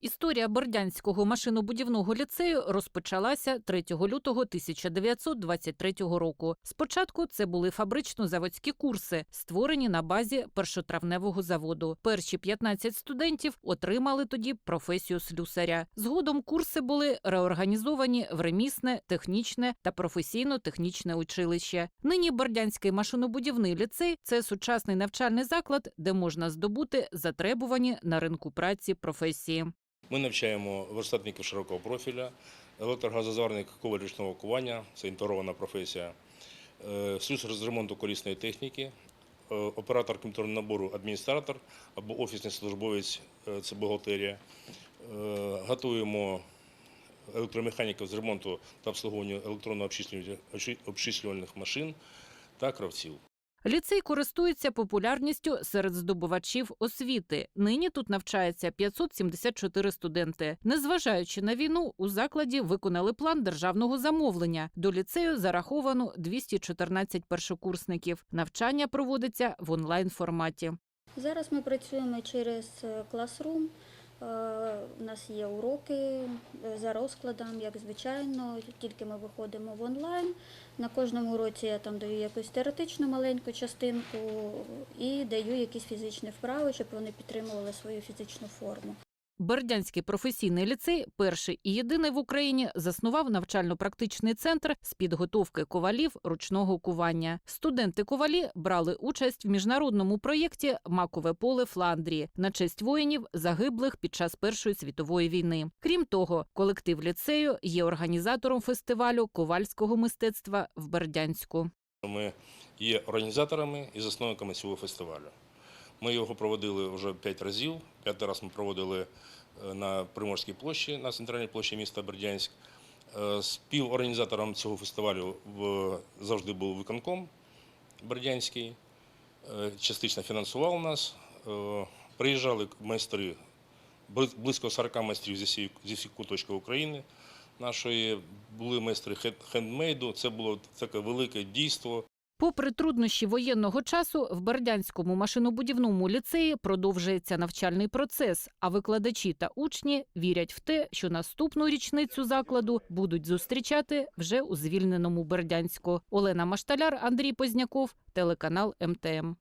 Історія Бердянського машинобудівного ліцею розпочалася 3 лютого 1923 року. Спочатку це були фабрично-заводські курси, створені на базі першотравневого заводу. Перші 15 студентів отримали тоді професію слюсаря. Згодом курси були реорганізовані в ремісне, технічне та професійно-технічне училище. Нині Бердянський машинобудівний ліцей це сучасний навчальний заклад, де можна здобути затребувані на ринку праці професії. Ми навчаємо верстатників широкого профіля, електрогазозварник коваль-ручного кування, це інтегрована професія, е, слюсар з ремонту колісної техніки, е, оператор комп'ютерного набору адміністратор або офісний службовець, е, це бухгалтерія. Готуємо електромеханіків з ремонту та обслуговування електронно-обчислювальних машин та кравців. Ліцей користується популярністю серед здобувачів освіти. Нині тут навчається 574 студенти. Незважаючи на війну, у закладі виконали план державного замовлення. До ліцею зараховано 214 першокурсників. Навчання проводиться в онлайн форматі. Зараз ми працюємо через е, Classroom. Е, У нас є уроки е, за розкладом, як звичайно, тільки ми виходимо в онлайн. На кожному уроці я там даю якусь теоретичну маленьку частинку і даю якісь фізичні вправи, щоб вони підтримували свою фізичну форму. Бердянський професійний ліцей, перший і єдиний в Україні, заснував навчально-практичний центр з підготовки ковалів ручного кування. Студенти ковалі брали участь в міжнародному проєкті Макове поле Фландрії на честь воїнів, загиблих під час Першої світової війни. Крім того, колектив ліцею є організатором фестивалю ковальського мистецтва в Бердянську. Ми є організаторами і засновниками цього фестивалю. Ми його проводили вже п'ять разів. П'ятий раз ми проводили е, на Приморській площі, на центральній площі міста Бердянськ. Е, Співорганізатором цього фестивалю завжди був виконком Бердянський. Е, Частично фінансував нас. Приїжджали майстри, близько 40 майстрів зі всіх, куточків України нашої. Були майстри хен- хендмейду. Це було таке велике дійство. Попри труднощі воєнного часу, в Бердянському машинобудівному ліцеї продовжується навчальний процес, а викладачі та учні вірять в те, що наступну річницю закладу будуть зустрічати вже у звільненому Бердянську. Олена Машталяр, Андрій Позняков, телеканал МТМ.